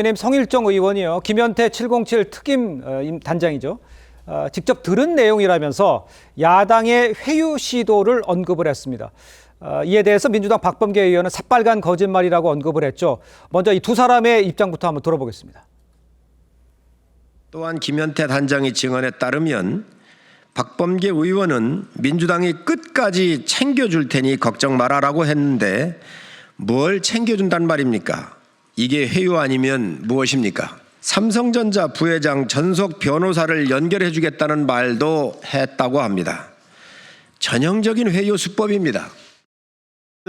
국민의힘 성일정 의원이요. 김현태 707 특임 어, 임- 단장이죠. 어, 직접 들은 내용이라면서 야당의 회유 시도를 언급을 했습니다. 어, 이에 대해서 민주당 박범계 의원은 새빨간 거짓말이라고 언급을 했죠. 먼저 이 두 사람의 입장부터 한번 들어보겠습니다. 또한 김현태 단장의 증언에 따르면 박범계 의원은 민주당이 끝까지 챙겨줄 테니 걱정 말아라고 했는데 뭘 챙겨준단 말입니까? 이게 회유 아니면 무엇입니까? 삼성전자 부회장 전속 변호사를 연결해 주겠다는 말도 했다고 합니다. 전형적인 회유 수법입니다.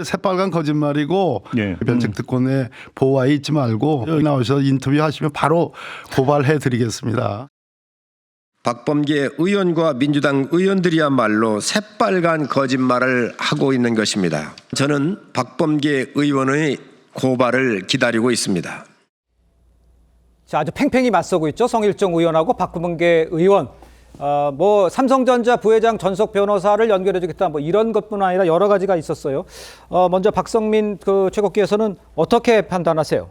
새빨간 거짓말이고 예. 변책 특권에 보호하에 있지 말고 여기 나오셔서 인터뷰하시면 바로 고발해 드리겠습니다. 박범계 의원과 민주당 의원들이야말로 새빨간 거짓말을 하고 있는 것입니다. 저는 박범계 의원의 고발을 기다리고 있습니다. 자, 아주 팽팽히 맞서고 있죠. 성일정 의원하고 박범계 의원. 어, 뭐 삼성전자 부회장 전속 변호사를 연결해 주겠다. 뭐 이런 것뿐 아니라 여러 가지가 있었어요. 어, 먼저 박성민 그 최고께서는 어떻게 판단하세요?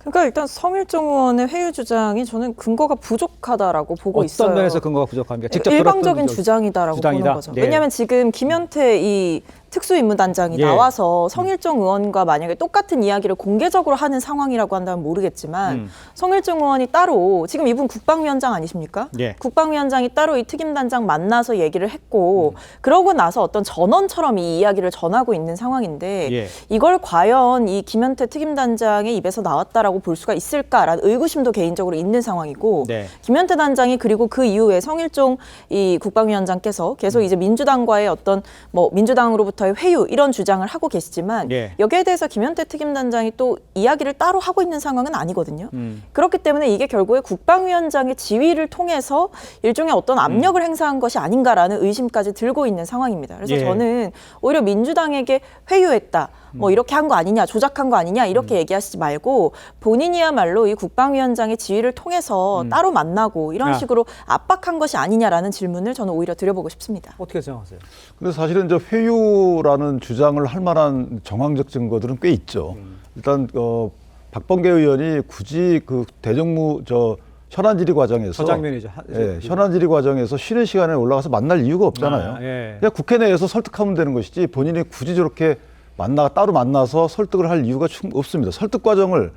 그러니까 일단 성일정 의원의 회유 주장이 저는 근거가 부족하다라고 보고 어떤 있어요. 면에서 근거가 부족합니까? 직접 일방적인 주장이다라고 주장이다? 보는 거죠. 네. 왜냐하면 지금 김현태 이 특수임무단장이 예. 나와서 성일정 의원과 만약에 똑같은 이야기를 공개적으로 하는 상황이라고 한다면 모르겠지만 음. 성일정 의원이 따로 지금 이분 국방위원장 아니십니까? 예. 국방위원장이 따로 이 특임단장 만나서 얘기를 음. 했고 그러고 나서 어떤 전원처럼 이 이야기를 전하고 있는 상황인데 예. 이걸 과연 이 김현태 특임단장의 입에서 나왔다라고 볼 수가 있을까라는 의구심도 개인적으로 있는 상황이고 네. 김현태 단장이 그리고 그 이후에 성일종 이 국방위원장께서 음. 계속 이제 민주당과의 어떤 뭐 민주당으로부터 의 회유 이런 주장을 하고 계시지만 예. 여기에 대해서 김현태 특임단장이 또 이야기를 따로 하고 있는 상황은 아니거든요. 음. 그렇기 때문에 이게 결국에 국방위원장의 지위를 통해서 일종의 어떤 압력을 행사한 것이 아닌가라는 의심까지 들고 있는 상황입니다. 그래서 음. 예. 저는 오히려 민주당에게 회유했다. 음. 뭐 이렇게 한 거 아니냐, 조작한 거 아니냐 이렇게 얘기하시지 말고 본인이야말로 이 국방위원장의 지위를 통해서 따로 만나고 이런 음. 아. 식으로 압박한 것이 아니냐라는 질문을 저는 오히려 드려보고 싶습니다. 어떻게 생각하세요? 근데 사실은 저 회유라는 주장을 할 만한 정황적 증거들은 꽤 있죠. 일단 어, 박범계 의원이 굳이 그 대정무 저 현안 질의 과정에서 저 장면이죠. 하- 예, 현안 질의 과정에서 쉬는 시간에 올라가서 만날 이유가 없잖아요. 아, 예. 그냥 국회 내에서 설득하면 되는 것이지 본인이 굳이 저렇게 만나 따로 만나서 설득을 할 이유가 충 없습니다. 설득 과정을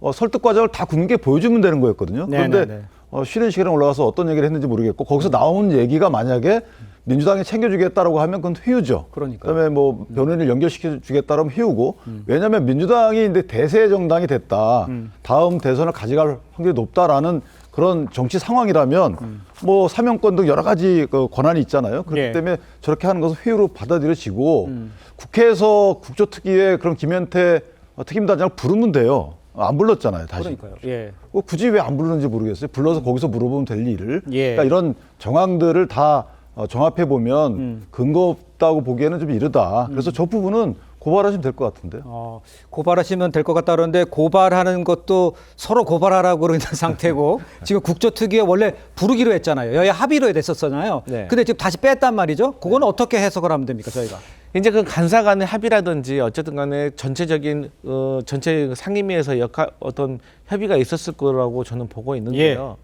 어, 설득 과정을 다 국민께 보여주면 되는 거였거든요. 네, 그런데 네, 네. 어, 쉬는 시간에 올라가서 어떤 얘기를 했는지 모르겠고 거기서 나온 얘기가 만약에 민주당이 챙겨주겠다라고 하면 그건 회유죠. 그러니까요. 그다음에 뭐 변호인을 연결시켜 주겠다라면 회유고 왜냐하면 민주당이 이제 대세 정당이 됐다. 다음 대선을 가져갈 확률이 높다라는 그런 정치 상황이라면 뭐 사명권 등 여러 가지 그 권한이 있잖아요. 그렇기 예. 때문에 저렇게 하는 것은 회유로 받아들여지고 국회에서 국조특위에 그럼 김현태 어, 특임단장을 부르면 돼요. 안 불렀잖아요, 다시. 그러니까요. 예. 어, 굳이 왜 안 부르는지 모르겠어요. 불러서 거기서 물어보면 될 일을. 예. 그러니까 이런 정황들을 다 어, 정합해 보면 음. 근거 없다고 보기에는 좀 이르다. 그래서 저 부분은 고발하시면 될 것 같은데요. 어, 고발하시면 될 것 같다 그러는데 고발하는 것도 서로 고발하라고 그러는 상태고 지금 국조특위에 원래 부르기로 했잖아요. 여야 합의로 됐었잖아요. 네. 근데 지금 다시 뺐단 말이죠. 그거는 어떻게 해석을 하면 됩니까, 저희가? 이제 그 간사 간의 합의라든지 어쨌든 간에 전체적인 어 전체 상임위에서 역할 어떤 협의가 있었을 거라고 저는 보고 있는데요.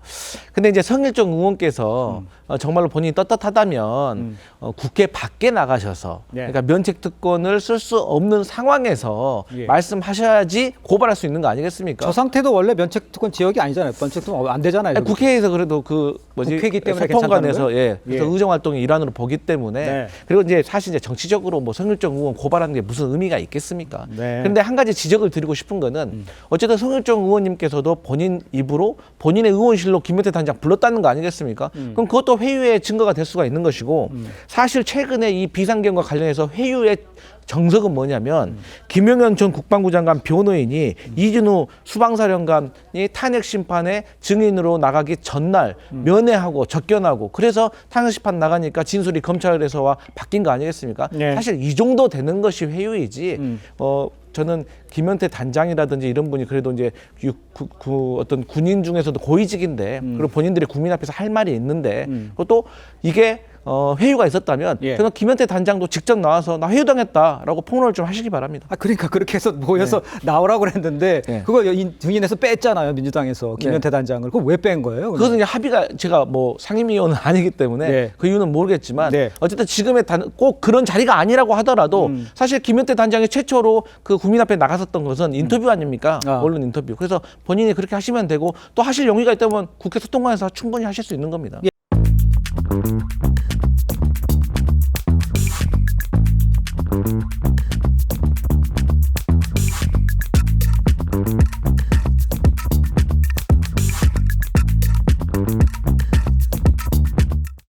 근데 이제 성일종 의원께서 어, 정말로 본인이 떳떳하다면 어, 국회 밖에 나가셔서 네. 그러니까 면책 특권을 쓸 수 없는 상황에서 예. 말씀하셔야지 고발할 수 있는 거 아니겠습니까? 저 상태도 원래 면책 특권 지역이 아니잖아요. 면책 특권 안 되잖아요. 아니, 국회에서 그래도 그 뭐지 국회이기 때문에 소통관에서 예 그래서 예. 의정 활동의 일환으로 보기 때문에 네. 그리고 이제 사실 이제 정치적으로 뭐 성일종 의원 고발하는 게 무슨 의미가 있겠습니까? 네. 음. 그런데 한 가지 지적을 드리고 싶은 거는 어쨌든 성일종 의원님 께서도 본인 입으로 본인의 의원실로 김현태 단장 불렀다는 거 아니겠습니까? 음. 그럼 그것도 회유의 증거가 될 수가 있는 것이고 사실 최근에 이 비상경과 관련해서 회유의 정석은 뭐냐면 음. 김용현 전 국방부 장관 변호인이 이준우 수방사령관이 탄핵 심판에 증인으로 나가기 전날 음. 면회하고 접견하고 그래서 탄핵 심판 나가니까 진술이 검찰에서와 바뀐 거 아니겠습니까? 네. 사실 이 정도 되는 것이 회유이지 음. 어 저는 김현태 단장이라든지 이런 분이 그래도 이제 육- 구- 구- 어떤 군인 중에서도 고위직인데 음. 그리고 본인들이 국민 앞에서 할 말이 있는데 그것도 이게 어, 회유가 있었다면 예. 저는 김현태 단장도 직접 나와서 나 회유당했다라고 폭로를 좀 하시기 바랍니다. 아 그러니까 그렇게 해서 모여서 나오라고 그랬는데 네. 그거 인- 증인에서 뺐잖아요 민주당에서 김현태 단장을 그거 왜 뺀 거예요? 그러면? 그것은 이제 합의가 제가 뭐 상임위원은 아니기 때문에 네. 그 이유는 모르겠지만 네. 어쨌든 지금의 단, 꼭 그런 자리가 아니라고 하더라도 음. 사실 김현태 단장이 최초로 그 국민 앞에 나갔었던 것은 인터뷰 아닙니까? 아. 언론 인터뷰. 그래서 본인이 그렇게 하시면 되고 또 하실 용의가 있다면 국회 소통관에서 충분히 하실 수 있는 겁니다. 예.